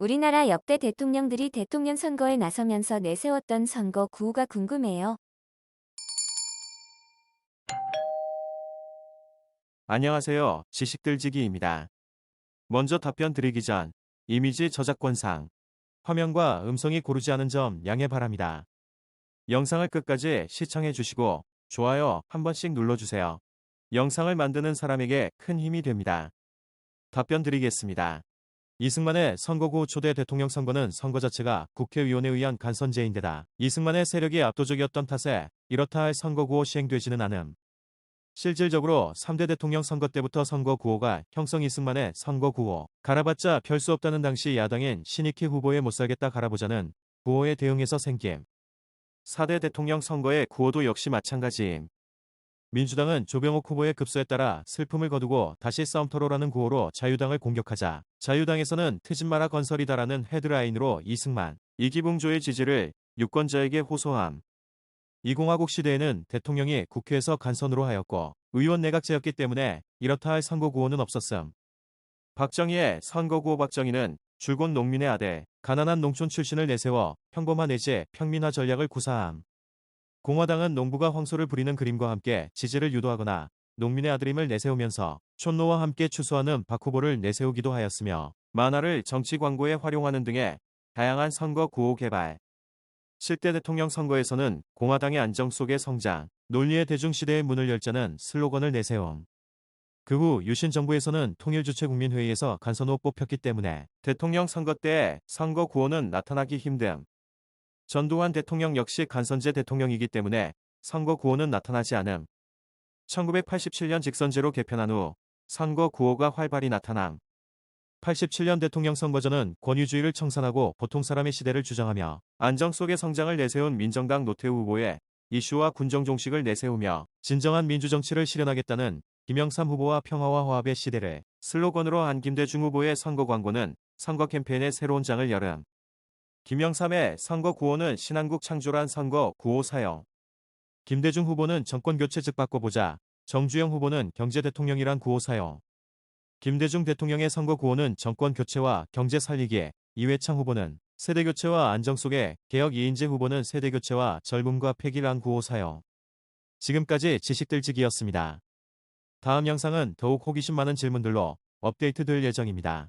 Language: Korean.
우리나라 역대 대통령들이 대통령 선거에 나서면서 내세웠던 선거 구호가 궁금해요. 안녕하세요. 지식들지기입니다. 먼저 답변 드리기 전 이미지 저작권상 화면과 음성이 고르지 않은 점 양해 바랍니다. 영상을 끝까지 시청해 주시고 좋아요 한 번씩 눌러주세요. 영상을 만드는 사람에게 큰 힘이 됩니다. 답변 드리겠습니다. 이승만의 선거구 초대 대통령 선거는 선거 자체가 국회의원에 의한 간선제인데다 이승만의 세력이 압도적이었던 탓에 이렇다 할 선거구호 시행되지는 않음. 실질적으로 3대 대통령 선거 때부터 선거 구호가 형성 이승만의 선거 구호 갈아봤자 별 수 없다는 당시 야당인 신익희 후보의 못살겠다 갈아보자는 구호에 대응해서 생김. 4대 대통령 선거의 구호도 역시 마찬가지임. 민주당은 조병옥 후보의 급소에 따라 슬픔을 거두고 다시 썸터로라는 구호로 자유당을 공격하자 자유당에서는 트집마라 건설이다라는 헤드라인으로 이승만, 이기붕조의 지지를 유권자에게 호소함. 이공화국 시대에는 대통령이 국회에서 간선으로 하였고 의원 내각제였기 때문에 이렇다 할 선거구호는 없었음. 박정희의 선거구호 박정희는 줄곧 농민의 아들, 가난한 농촌 출신을 내세워 평범화 내지 평민화 전략을 구사함. 공화당은 농부가 황소를 부리는 그림과 함께 지지를 유도하거나 농민의 아들임을 내세우면서 촌노와 함께 추수하는 박 후보를 내세우기도 하였으며 만화를 정치 광고에 활용하는 등의 다양한 선거 구호 개발, 7대 대통령 선거에서는 공화당의 안정 속의 성장, 논리의 대중시대의 문을 열자는 슬로건을 내세움. 그 후 유신 정부에서는 통일주체국민회의에서 간선호 뽑혔기 때문에 대통령 선거 때 선거 구호는 나타나기 힘듦. 전두환 대통령 역시 간선제 대통령이기 때문에 선거 구호는 나타나지 않음. 1987년 직선제로 개편한 후 선거 구호가 활발히 나타남. 87년 대통령 선거전은 권위주의를 청산하고 보통 사람의 시대를 주장하며 안정 속의 성장을 내세운 민정당 노태우 후보의 이슈와 군정 종식을 내세우며 진정한 민주정치를 실현하겠다는 김영삼 후보와 평화와 화합의 시대를 슬로건으로 한 김대중 후보의 선거 광고는 선거 캠페인의 새로운 장을 열음. 김영삼의 선거 구호는 신한국 창조란 선거 구호 사용. 김대중 후보는 정권 교체 즉 바꿔보자. 정주영 후보는 경제 대통령이란 구호 사용. 김대중 대통령의 선거 구호는 정권 교체와 경제 살리기에 이회창 후보는 세대 교체와 안정 속에 개혁 이인재 후보는 세대 교체와 젊음과 폐기란 구호 사용. 지금까지 지식들지기였습니다. 다음 영상은 더욱 호기심 많은 질문들로 업데이트 될 예정입니다.